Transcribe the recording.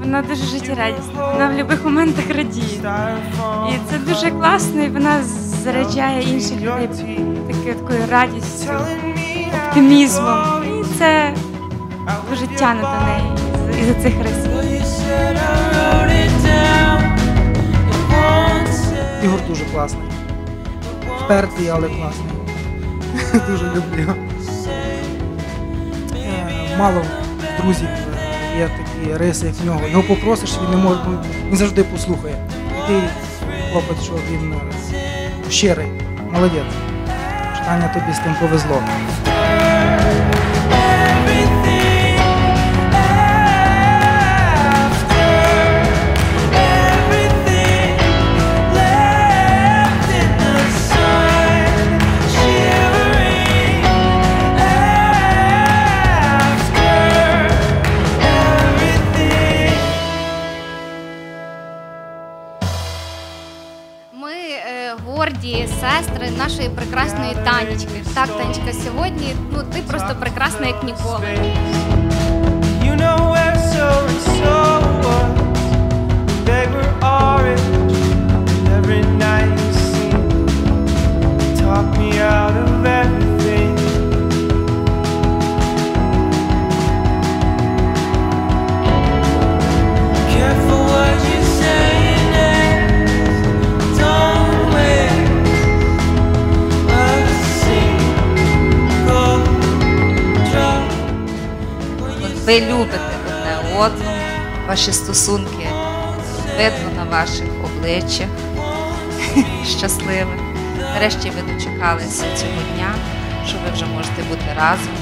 Вона дуже життєрадісна, вона в будь-яких моментах радіє. І це дуже класно, і вона заряджає інших людей такою, радістю, оптимізмом. І це дуже тяне до неї і за цих разів. Ігор дуже класний. Впертий, але класний. Дуже люблю. Мало друзів є такі риси, як в нього. Його попросиш, він не може, він завжди послухає. Такий хлопець, що він е, щирий, молодець. Таня, тобі з тим повезло. Ми е, горді сестри нашої прекрасної Танечки. Так, Танечка, сьогодні ну ти просто прекрасна як ніколи. Ви любите одне одну, ваші стосунки видно на ваших обличчях щасливих. Нарешті ви дочекалися цього дня, що ви вже можете бути разом.